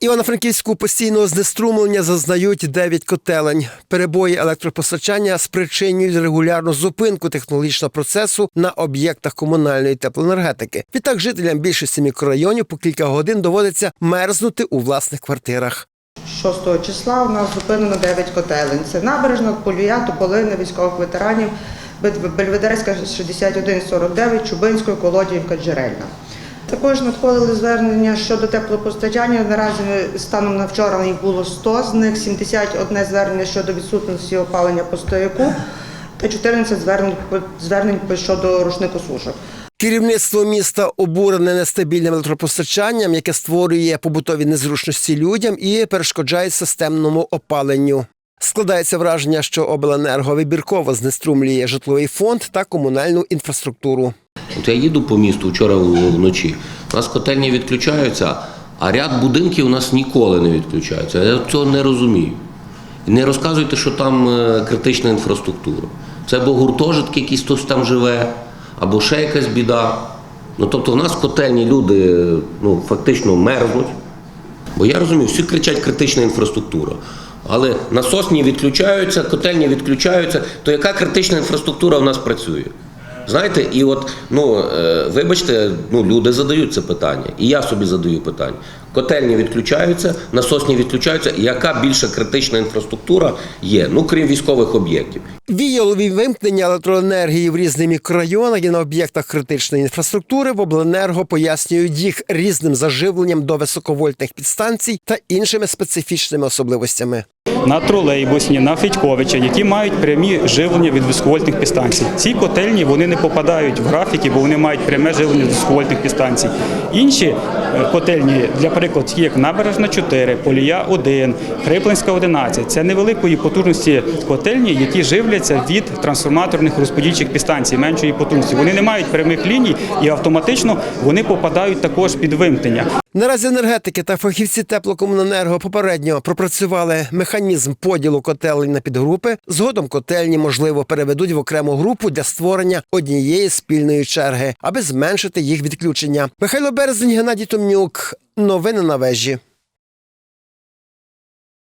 Івано-Франківську постійного знеструмлення зазнають 9 котелень. Перебої електропостачання спричинюють регулярну зупинку технологічного процесу на об'єктах комунальної теплоенергетики. Відтак жителям більшості мікрорайонів по кілька годин доводиться мерзнути у власних квартирах. 6 числа у нас зупинено 9 котелень. Це набережна, Полія, Тополина, військових ветеранів, Бельведерська 6149, Чубинської, Колодіївка, Джерельна. Також надходили звернення щодо теплопостачання. Наразі станом на вчора їх було 100, з них 71 звернення щодо відсутності опалення по стояку та 14 звернень, звернень щодо рушникосушок. Керівництво міста обурене нестабільним електропостачанням, яке створює побутові незручності людям і перешкоджає системному опаленню. Складається враження, що обленерго вибірково знеструмлює житловий фонд та комунальну інфраструктуру. От я їду по місту вчора вночі. У нас котельні відключаються, а ряд будинків у нас ніколи не відключаються. Я цього не розумію. І не розказуйте, що там е, критична інфраструктура. Це або гуртожитки, якісь хтось там живе, або ще якась біда. Ну тобто в нас котельні люди е, ну, фактично мерзнуть. Бо я розумію, всі кричать критична інфраструктура. Але насосні відключаються, котельні відключаються, то яка критична інфраструктура в нас працює? Знаєте, і от, ну, е, вибачте, ну, люди задають це питання, і я собі задаю питання. Котельні відключаються, насосні відключаються. Яка більша критична інфраструктура є, ну крім військових об'єктів? Віялові вимкнення електроенергії в різних мікрорайонах і на об'єктах критичної інфраструктури в обленерго пояснюють їх різним заживленням до високовольтних підстанцій та іншими специфічними особливостями. На тролейбусні, на Федьковича, які мають прямі живлення від високовольтних підстанцій. Ці котельні вони не попадають в графіки, бо вони мають пряме живлення від високовольтних підстанцій. Інші е, котельні, для прикладу, як Набережна 4, Полія 1, Хриплинська 11. Це невеликої потужності котельні, які живляться від трансформаторних розподільчих підстанцій меншої потужності. Вони не мають прямих ліній і автоматично вони попадають також під вимкнення. Наразі енергетики та фахівці теплокомуненерго попередньо пропрацювали механізм поділу котелень на підгрупи. Згодом котельні, можливо, переведуть в окрему групу для створення однієї спільної черги, аби зменшити їх відключення. Михайло Березень, Геннадій Томнюк. Новини на вежі.